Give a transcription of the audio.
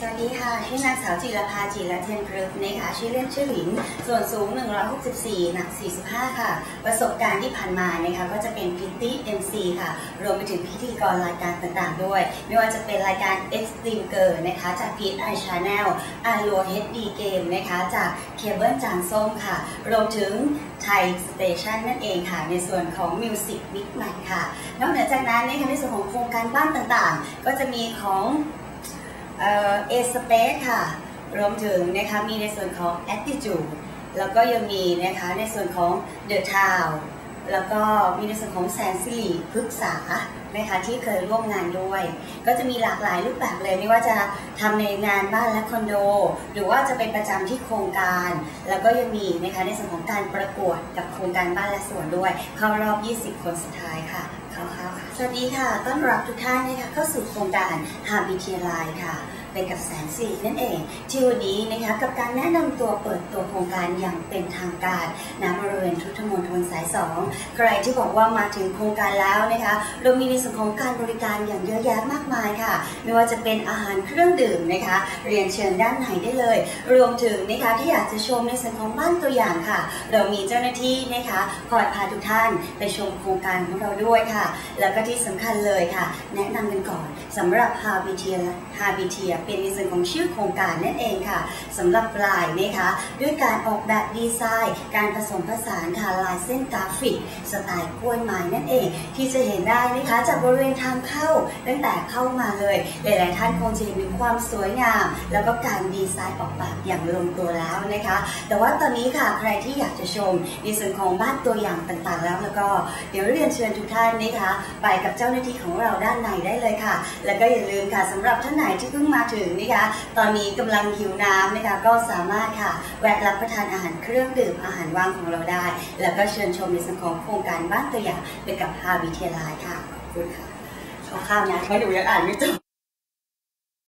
สวัสดีค่ะ ชื่อนางสาวจิรภาจิรเทนพฤกษ์นะคะชื่อเล่นชื่อหลิน ส่วนสูง 164 หนัก 45 ค่ะ ประสบการณ์ที่ผ่านมานะคะก็จะเป็นพิตตี้ MC ค่ะ รวมไปถึงพิธีกรรายการต่างๆ ด้วย ไม่ว่าจะเป็นรายการ Extreme Girl นะคะจาก PI Channel อาโ HD Game นะคะจากเคเบิลจานส้มค่ะ รวมถึงไทยสเตชันนั่นเองค่ะ ในส่วนของ Music Big Man ค่ะ นอกเหนือจากนั้นนะคะในส่วนของโครงการบ้านต่างๆ ก็จะมีของ เอสเปซค่ะ รวมถึงนะคะมีในส่วนของ Attitude แล้วก็ยังมีนะคะในส่วนของ The Town แล้วก็มีในส่วนของแซนซิลีพฤกษานะคะที่เคยร่วมงานด้วย ก็จะมีหลากหลายรูปแบบเลยไม่ว่าจะทำในงานบ้านและคอนโด หรือว่าจะเป็นประจำที่โครงการ แล้วก็ยังมีนะคะในส่วนของการประกวดกับโครงการบ้านและสวนด้วย เข้ารอบ 20 คนสุดท้ายค่ะเข้าๆค่ะสวัสดีค่ะ ต้อนรับทุกท่านนะคะเข้าสู่โครงการหาบิเทียไลค่ะ เป็นกับแสนสีนั่นเอง ที่วันนี้นะคะกับการแนะนำตัวเปิดตัวโครงการอย่างเป็นทางการณบริเวณทุทมณฑลสายสองใครที่บอกว่ามาถึงโครงการแล้วนะคะเรามีในส่วนของการบริการอย่างเยอะแยะมากมายค่ะ ไม่ว่าจะเป็นอาหารเครื่องดื่มนะคะ เรียนเชิญด้านในได้เลย รวมถึงนะคะที่อยากจะชมในส่วนของบ้านตัวอย่างค่ะ เรามีเจ้าหน้าที่นะคะคอยพาทุกท่านไปชมโครงการของเราด้วยค่ะ แล้วก็ที่สำคัญเลยค่ะ แนะนำกันก่อนสำหรับฮาบิเทียฮาบิเทียเป็นในส่วนของชื่อโครงการนั่นเองค่ะสำหรับลายนะคะด้วยการออกแบบดีไซน์ การผสมผสานค่ะลายเส้นกราฟิก สไตล์กล้วยไม้นั่นเอง ที่จะเห็นได้นะคะจากบริเวณทางเข้าตั้งแต่เข้ามาเลย หลาย ๆ ท่านคงจะเห็นความสวยงาม แล้วก็การดีไซน์ออกแบบอย่างลงตัวแล้วนะคะ แต่ว่าตอนนี้ค่ะใครที่อยากจะชมในส่วนของบ้านตัวอย่างต่าง ๆ แล้วแล้วก็เดี๋ยวเรียนเชิญทุกท่านนะคะ ไปกับเจ้าหน้าที่ของเราด้านในได้เลยค่ะ แล้วก็อย่าลืมค่ะสำหรับท่านไหนที่เพิ่งมาถึงนะคะ ตอนนี้กำลังหิวน้ำนะคะก็สามารถค่ะแวะรับประทานอาหารเครื่องดื่มอาหารว่างของเราได้ แล้วก็เชิญชมในส่วนของโครงการบ้านตัวอย่างไปกับฮาวิเทยาลัยค่ะ คุณค่ะข้ามนะเพราะหนูยังอ่านไม่จบ